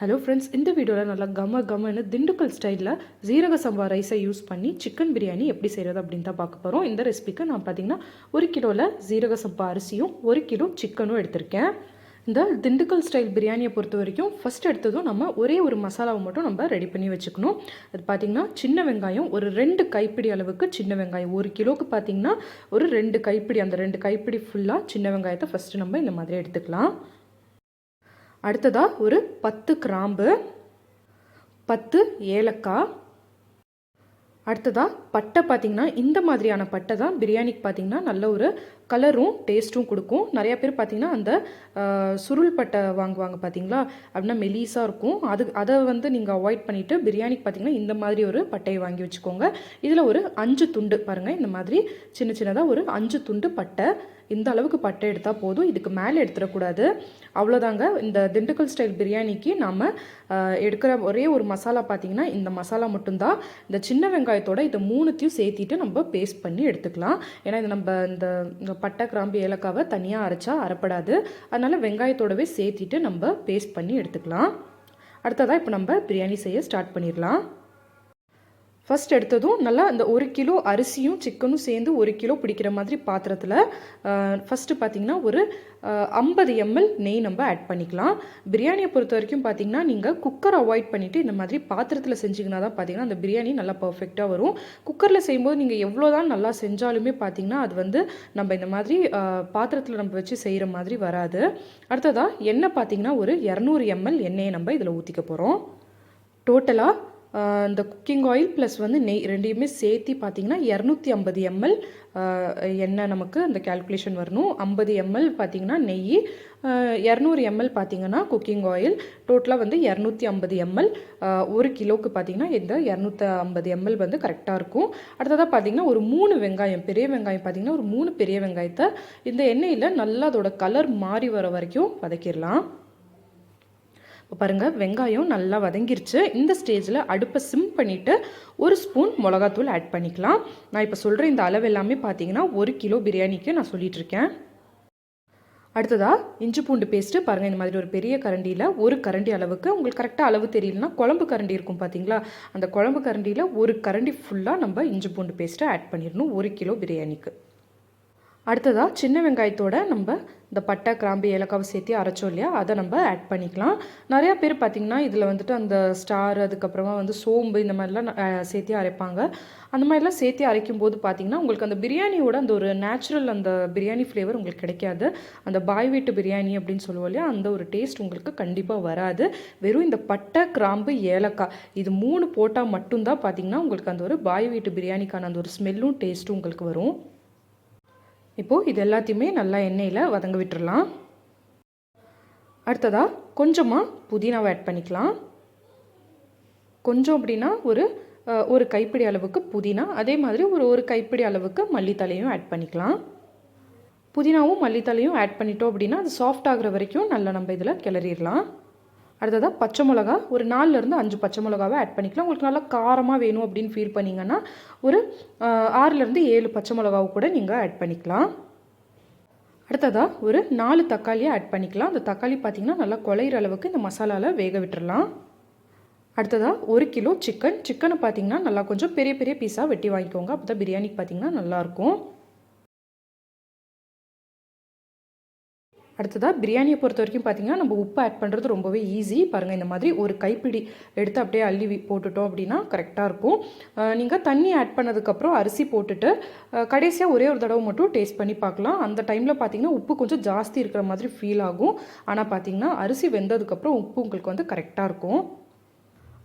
Hello friends இந்த வீடியோவில் நல்லா கம கமன்னு திண்டுக்கல் ஸ்டைலில் ஜீரக சம்பா ரைஸை யூஸ் பண்ணி சிக்கன் பிரியாணி எப்படி செய்கிறது அப்படின்னு தான் பார்க்க போகிறோம் இந்த ரெசிபிக்கு நான் பார்த்தீங்கன்னா ஒரு கிலோவில் ஜீரக சம்பா அரிசியும் ஒரு கிலோ சிக்கனும் எடுத்திருக்கேன். இந்த திண்டுக்கல் ஸ்டைல் பிரியாணியை பொறுத்த வரைக்கும் ஃபஸ்ட் எடுத்ததும் நம்ம ஒரே ஒரு மசாலாவை மட்டும் நம்ம ரெடி பண்ணி வச்சுக்கணும். அது பார்த்திங்கன்னா சின்ன வெங்காயம் ஒரு ரெண்டு கைப்பிடி அளவுக்கு சின்ன வெங்காயம். ஒரு கிலோவுக்கு பார்த்திங்கன்னா ஒரு ரெண்டு கைப்பிடி அந்த ரெண்டு கைப்பிடி ஃபுல்லாக சின்ன வெங்காயத்தை ஃபஸ்ட்டு நம்ம இந்த மாதிரி எடுத்துக்கலாம். அடுத்ததாக ஒரு பத்து கிராம்பு பத்து ஏலக்காய். அடுத்ததாக பட்டை பார்த்திங்கன்னா இந்த மாதிரியான பட்டை தான் பிரியாணிக்கு பார்த்திங்கன்னா நல்ல ஒரு கலரும் டேஸ்ட்டும் கொடுக்கும். நிறையா பேர் பார்த்திங்கன்னா அந்த சுருள் பட்டை வாங்குவாங்க பார்த்தீங்களா? அப்படின்னா மெலீஸாக இருக்கும். அது அதை வந்து நீங்கள் அவாய்ட் பண்ணிவிட்டு பிரியாணிக்கு பார்த்திங்கன்னா இந்த மாதிரி ஒரு பட்டையை வாங்கி வச்சுக்கோங்க. இதில் ஒரு அஞ்சு துண்டு பாருங்கள் இந்த மாதிரி சின்ன சின்னதாக ஒரு அஞ்சு துண்டு பட்டை. இந்த அளவுக்கு பட்டை எடுத்தால் போதும். இதுக்கு மேலே எடுத்துடக்கூடாது. அவ்வளோதாங்க. இந்த திண்டுக்கல் ஸ்டைல் பிரியாணிக்கு நாம் எடுக்கிற ஒரே ஒரு மசாலா பார்த்தீங்கன்னா இந்த மசாலா மட்டும்தான். இந்த சின்ன வெங்காயத்தோட இதை மூணுத்தையும் சேர்த்திட்டு நம்ம பேஸ்ட் பண்ணி எடுத்துக்கலாம். ஏன்னா இது நம்ம இந்த பட்டை கிராம்பு ஏலக்காவை தனியாக அரைச்சா அரைப்படாது. அதனால் வெங்காயத்தோடவே சேர்த்திட்டு நம்ம பேஸ்ட் பண்ணி எடுத்துக்கலாம். அடுத்ததாக இப்போ நம்ம பிரியாணி செய்ய ஸ்டார்ட் பண்ணிடலாம். ஃபஸ்ட் எடுத்ததும் நல்லா இந்த ஒரு கிலோ அரிசியும் சிக்கனும் சேர்ந்து ஒரு கிலோ பிடிக்கிற மாதிரி பாத்திரத்தில் ஃபஸ்ட்டு பார்த்தீங்கன்னா ஒரு ஐம்பது எம்எல் நெய் நம்ம ஆட் பண்ணிக்கலாம். பிரியாணியை பொறுத்த வரைக்கும் பார்த்தீங்கன்னா நீங்கள் குக்கர் அவாய்ட் பண்ணிவிட்டு இந்த மாதிரி பாத்திரத்தில் செஞ்சிங்கன்னா தான் பார்த்தீங்கன்னா அந்த பிரியாணி நல்லா பர்ஃபெக்டாக வரும். குக்கரில் செய்யும்போது நீங்கள் எவ்வளோ தான் நல்லா செஞ்சாலுமே பார்த்தீங்கன்னா அது வந்து நம்ம இந்த மாதிரி பாத்திரத்தில் நம்ம வச்சு செய்கிற மாதிரி வராது. அடுத்ததாக எண்ணெய் பார்த்தீங்கன்னா ஒரு இரநூறு எம்எல் எண்ணெயை நம்ம இதில் ஊற்றிக்க போகிறோம் டோட்டலாக இந்த குக்கிங் ஆயில் ப்ளஸ் வந்து நெய் ரெண்டையுமே சேர்த்து பார்த்தீங்கன்னா இரநூத்தி ஐம்பது எம்எல் எண்ணெய் நமக்கு அந்த கால்குலேஷன் வரணும்? ஐம்பது எம்எல் பார்த்தீங்கன்னா நெய் இரநூறு எம்எல் பார்த்தீங்கன்னா குக்கிங் ஆயில் டோட்டலாக வந்து இரநூத்தி ஐம்பது எம்எல் ஒரு கிலோவுக்கு பார்த்தீங்கன்னா இந்த இரநூத்தி ஐம்பது எம்எல் வந்து கரெக்டாக இருக்கும். அடுத்ததாக பார்த்தீங்கன்னா ஒரு மூணு வெங்காயம் பெரிய வெங்காயம் பார்த்தீங்கன்னா ஒரு மூணு பெரிய வெங்காயத்தை இந்த எண்ணெயில் நல்லா அதோட கலர் மாறி வர வரைக்கும் வதக்கிடலாம். இப்போ பாருங்கள் வெங்காயம் நல்லா வதங்கிருச்சு. இந்த ஸ்டேஜில் அடுப்பை சிம் பண்ணிவிட்டு ஒரு ஸ்பூன் மிளகாத்தூள் ஆட் பண்ணிக்கலாம். நான் இப்போ சொல்கிற இந்த அளவு எல்லாமே பார்த்தீங்கன்னா ஒரு கிலோ பிரியாணிக்கு நான் சொல்லிகிட்ருக்கேன் அடுத்ததாக இஞ்சி பூண்டு பேஸ்ட்டு பாருங்கள் இந்த மாதிரி ஒரு பெரிய கரண்டியில் ஒரு கரண்டி அளவுக்கு உங்களுக்கு கரெக்டாக அளவு தெரியலனா குழம்பு கரண்டி இருக்கும் பார்த்தீங்களா அந்த குழம்பு கரண்டியில் ஒரு கரண்டி ஃபுல்லாக நம்ம இஞ்சி பூண்டு பேஸ்ட்டை ஆட் பண்ணிடணும் ஒரு கிலோ பிரியாணிக்கு. அடுத்ததாக சின்ன வெங்காயத்தோட நம்ம இந்த பட்டை கிராம்பு ஏலக்காவை சேர்த்து அரைச்சோம் இல்லையா? அதை நம்ம ஆட் பண்ணிக்கலாம். நிறையா பேர் பார்த்திங்கன்னா இதில் வந்துட்டு அந்த ஸ்டார் அதுக்கப்புறமா வந்து சோம்பு இந்த மாதிரிலாம் சேர்த்து அரைப்பாங்க. அந்த மாதிரிலாம் சேர்த்து அரைக்கும் போது பார்த்திங்கன்னா உங்களுக்கு அந்த பிரியாணியோட அந்த ஒரு நேச்சுரல் அந்த பிரியாணி ஃப்ளேவர் உங்களுக்கு கிடைக்காது. அந்த பாய் வீட்டு பிரியாணி அப்படின்னு சொல்லுவோம் இல்லையா? அந்த ஒரு டேஸ்ட் உங்களுக்கு கண்டிப்பாக வராது. வெறும் இந்த பட்டை கிராம்பு ஏலக்காய் இது மூணு போட்டால் மட்டும்தான் பார்த்திங்கன்னா உங்களுக்கு அந்த ஒரு பாய் வீட்டு பிரியாணிக்கான அந்த ஒரு ஸ்மெல்லும் டேஸ்ட்டும் உங்களுக்கு வரும். இப்போது இது எல்லாத்தையுமே நல்லா எண்ணெயில் வதங்க விட்டுடலாம் அடுத்ததாக கொஞ்சமாக புதினாவை ஆட் பண்ணிக்கலாம். கொஞ்சம் அப்படின்னா ஒரு ஒரு கைப்பிடி அளவுக்கு புதினா அதே மாதிரி ஒரு ஒரு கைப்பிடி அளவுக்கு மல்லித்தலையும் ஆட் பண்ணிக்கலாம். புதினாவும் மல்லித்தலையும் ஆட் பண்ணிட்டோம் அப்படின்னா அது சாஃப்ட் ஆகுற வரைக்கும் நல்லா நம்ம இதில் கிளறிடலாம். அடுத்ததாக பச்சை மிளகா. ஒரு நாலுலேருந்து அஞ்சு பச்சை மிளகாவை ஆட் பண்ணிக்கலாம். உங்களுக்கு நல்லா காரமாக வேணும் அப்படின்னு ஃபீல் பண்ணிங்கன்னா ஒரு ஆறுலேருந்து ஏழு பச்சை மிளகாவை கூட நீங்கள் ஆட் பண்ணிக்கலாம். அடுத்ததாக ஒரு நாலு தக்காளியை ஆட் பண்ணிக்கலாம். அந்த தக்காளி பார்த்திங்கன்னா நல்லா குழையிற அளவுக்கு இந்த மசாலாவில் வேக விட்டுறலாம். அடுத்ததாக ஒரு கிலோ சிக்கன் சிக்கனை பார்த்தீங்கன்னா நல்லா கொஞ்சம் பெரிய பெரிய பீஸாக வெட்டி வாங்கிக்கோங்க. அப்போ தான் பிரியாணிக்கு பார்த்தீங்கன்னா நல்லாயிருக்கும் அடுத்ததாக பிரியாணியை பொறுத்த வரைக்கும் பார்த்தீங்கன்னா நம்ம உப்பு ஆட் பண்ணுறது ரொம்பவே ஈஸி பாருங்கள் இந்த மாதிரி ஒரு கைப்பிடி எடுத்து அப்படியே அள்ளி போட்டுட்டோம் அப்படின்னா கரெக்டாக இருக்கும். நீங்கள் தண்ணி ஆட் பண்ணதுக்கப்புறம் அரிசி போட்டுட்டு கடைசியாக ஒரே ஒரு தடவை மட்டும் டேஸ்ட் பண்ணி பார்க்கலாம் அந்த டைமில் பார்த்தீங்கன்னா உப்பு கொஞ்சம் ஜாஸ்தி இருக்கிற மாதிரி ஃபீல் ஆகும். ஆனால் பார்த்திங்கன்னா அரிசி வெந்ததுக்கப்புறம் உப்பு உங்களுக்கு வந்து கரெக்டாக இருக்கும்.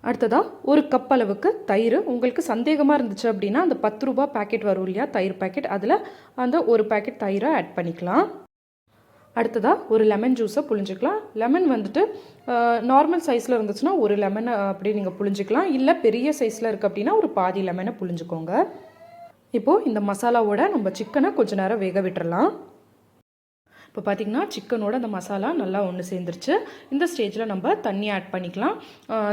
அடுத்ததாக ஒரு கப் அளவுக்கு தயிர். உங்களுக்கு சந்தேகமாக இருந்துச்சு அப்படின்னா அந்த பத்து ரூபா பாக்கெட் வரும் இல்லையா தயிர் பாக்கெட் அதில் அந்த ஒரு பாக்கெட் தயிரை ஆட் பண்ணிக்கலாம். அடுத்ததாக ஒரு லெமன் ஜூஸை புழிஞ்சிக்கலாம். லெமன் வந்துட்டு நார்மல் சைஸில் இருந்துச்சுன்னா ஒரு லெமனை அப்படியே நீங்கள் புழிஞ்சிக்கலாம். இல்லை பெரிய சைஸில் இருக்குது அப்படின்னா ஒரு பாதி லெமனை புழிஞ்சிக்கோங்க. இப்போது இந்த மசாலாவோட நம்ம சிக்கனை கொஞ்சம் நேரம் வேக விட்டுறலாம். இப்போ பார்த்திங்கன்னா சிக்கனோட அந்த மசாலா நல்லா ஒன்று சேர்ந்துருச்சு. இந்த ஸ்டேஜில் நம்ம தண்ணி ஆட் பண்ணிக்கலாம்.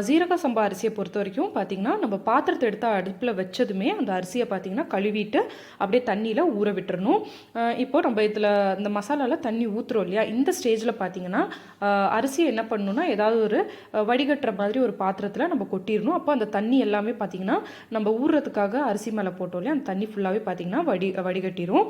ஜீரக சம்பா அரிசியை பொறுத்த வரைக்கும் பார்த்தீங்கன்னா நம்ம பாத்திரத்தை எடுத்து அடுப்பில் வச்சதுமே அந்த அரிசியை பார்த்தீங்கன்னா கழுவிட்டு அப்படியே தண்ணியில் ஊற விட்டுறணும். இப்போது இப்போ நம்ம இதில் இந்த மசாலாவில் தண்ணி ஊற்றுறோம் இல்லையா? இந்த ஸ்டேஜில் பார்த்தீங்கன்னா அரிசியை என்ன பண்ணணும்னா ஏதாவது ஒரு வடிகட்டுற மாதிரி ஒரு பாத்திரத்தில் நம்ம கொட்டிடணும். அப்போ அந்த தண்ணி எல்லாமே பார்த்தீங்கன்னா நம்ம ஊறுறதுக்காக அரிசி மேலே போட்டோம் இல்லையா? அந்த தண்ணி ஃபுல்லாகவே பார்த்திங்கன்னா வடி வடிகட்டிடும்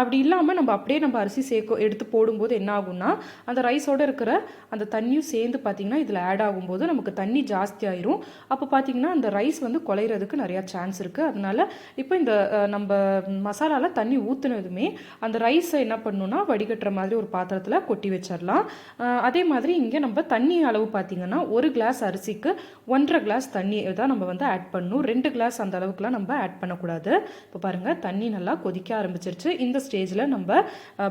அப்படி இல்லாமல் நம்ம அப்படியே நம்ம அரிசி சேர்க்க எடுத்து போடும்போது என்ன ஆகும்னா அந்த ரைஸோடு இருக்கிற அந்த தண்ணியும் சேர்ந்து பார்த்திங்கன்னா இதில் ஆட் ஆகும்போது நமக்கு தண்ணி ஜாஸ்தி ஆயிரும். அப்போ பார்த்தீங்கன்னா அந்த ரைஸ் வந்து குலையிறதுக்கு நிறையா சான்ஸ் இருக்குது அதனால இப்போ இந்த நம்ம மசாலாவில் தண்ணி ஊற்றுனதுமே அந்த ரைஸை என்ன பண்ணணும்னா வடிகட்டுற மாதிரி ஒரு பாத்திரத்தில் கொட்டி வச்சிடலாம் அதே மாதிரி இங்கே நம்ம தண்ணி அளவு பார்த்தீங்கன்னா ஒரு கிளாஸ் அரிசிக்கு ஒன்றரை கிளாஸ் தண்ணி தான் நம்ம வந்து ஆட் பண்ணணும். ரெண்டு கிளாஸ் அந்த அளவுக்குலாம் நம்ம ஆட் பண்ணக்கூடாது. இப்போ பாருங்கள் தண்ணி நல்லா கொதிக்க ஆரம்பிச்சிருச்சு. இந்த ஸ்டேஜில் நம்ம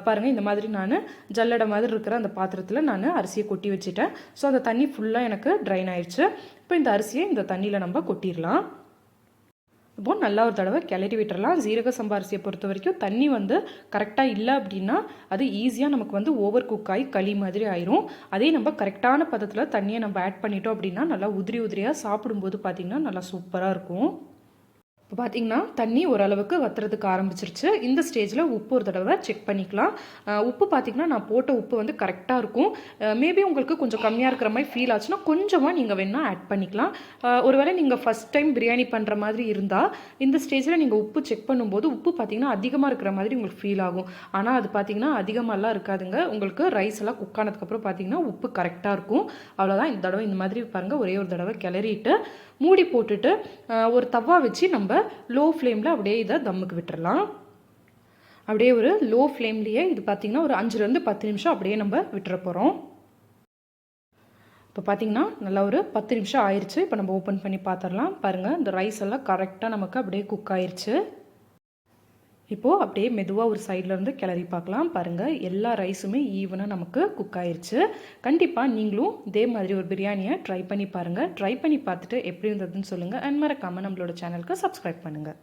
பாருங்கள் இந்த மாதிரி நான் ஜல்லடை மாதிரி இருக்கிற அந்த பாத்திரத்தில் நான் அரிசியை கொட்டி வச்சுட்டேன். ஸோ அந்த தண்ணி ஃபுல்லாக எனக்கு ட்ரைன் ஆயிடுச்சு இப்போ இந்த அரிசியை இந்த தண்ணியில் நம்ம கொட்டிடலாம். இப்போ நல்லா ஒரு தடவை கிளறி விட்டுறலாம். ஜீரக சம்பா அரிசியை பொறுத்த வரைக்கும் தண்ணி வந்து கரெக்டாக இல்லை அப்படின்னா அது ஈஸியாக நமக்கு வந்து ஓவர் குக் ஆகி களி மாதிரி ஆயிரும். அதே நம்ம கரெக்டான பதத்தில் தண்ணியை நம்ம ஆட் பண்ணிட்டோம் அப்படின்னா நல்லா உதிரி உதிரியாக சாப்பிடும்போது பார்த்திங்கன்னா நல்லா சூப்பராக இருக்கும். இப்போ பார்த்தீங்கன்னா தண்ணி ஓரளவுக்கு வத்துறதுக்கு ஆரம்பிச்சிருச்சு. இந்த ஸ்டேஜில் உப்பு ஒரு தடவை செக் பண்ணிக்கலாம். உப்பு பார்த்தீங்கன்னா நான் போட்ட உப்பு வந்து கரெக்டாக இருக்கும். மேபி உங்களுக்கு கொஞ்சம் கம்மியாக இருக்கிற மாதிரி ஃபீல் ஆச்சுன்னா கொஞ்சமாக நீங்கள் வேணால் ஆட் பண்ணிக்கலாம். ஒருவேளை நீங்கள் ஃபஸ்ட் டைம் பிரியாணி பண்ணுற மாதிரி இருந்தால் இந்த ஸ்டேஜில் நீங்கள் உப்பு செக் பண்ணும்போது உப்பு பார்த்தீங்கன்னா அதிகமாக இருக்கிற மாதிரி உங்களுக்கு ஃபீல் ஆகும். ஆனால் அது பார்த்தீங்கன்னா அதிகமாகலாம் இருக்காதுங்க. உங்களுக்கு ரைஸ் எல்லாம் குக் ஆனதுக்கப்புறம் பார்த்தீங்கன்னா உப்பு கரெக்டாக இருக்கும். அவ்வளோதான் இந்த தடவை இந்த மாதிரி பாருங்கள் ஒரே ஒரு தடவை கிளறிட்டு மூடி போட்டுட்டு ஒரு தவா வச்சு நம்ம லோ ஃப்ளேமில் அப்படியே இதை தம்முக்கு விட்டுறலாம். அப்படியே ஒரு லோ ஃப்ளேம்லேயே இது பார்த்திங்கன்னா ஒரு அஞ்சுலேருந்து பத்து நிமிஷம் அப்படியே நம்ம விட்டுற போகிறோம் இப்போ பார்த்தீங்கன்னா நல்லா ஒரு பத்து நிமிஷம் ஆயிடுச்சு இப்போ நம்ம ஓப்பன் பண்ணி பார்த்துடலாம் பாருங்கள் இந்த ரைஸ் எல்லாம் கரெக்டாக நமக்கு அப்படியே குக் ஆயிடுச்சு இப்போது அப்படியே மெதுவாக ஒரு சைடில் இருந்து கிளறி பார்க்கலாம். பாருங்கள் எல்லா ரைஸுமே ஈவனாக நமக்கு குக் ஆயிடுச்சு கண்டிப்பாக நீங்களும் இதே மாதிரி ஒரு பிரியாணியை ட்ரை பண்ணி பாருங்கள் ட்ரை பண்ணி பார்த்துட்டு எப்படி இருந்ததுன்னு சொல்லுங்கள் அண்ட் மறக்காமல் நம்மளோட சேனலுக்கு சப்ஸ்கிரைப் பண்ணுங்கள்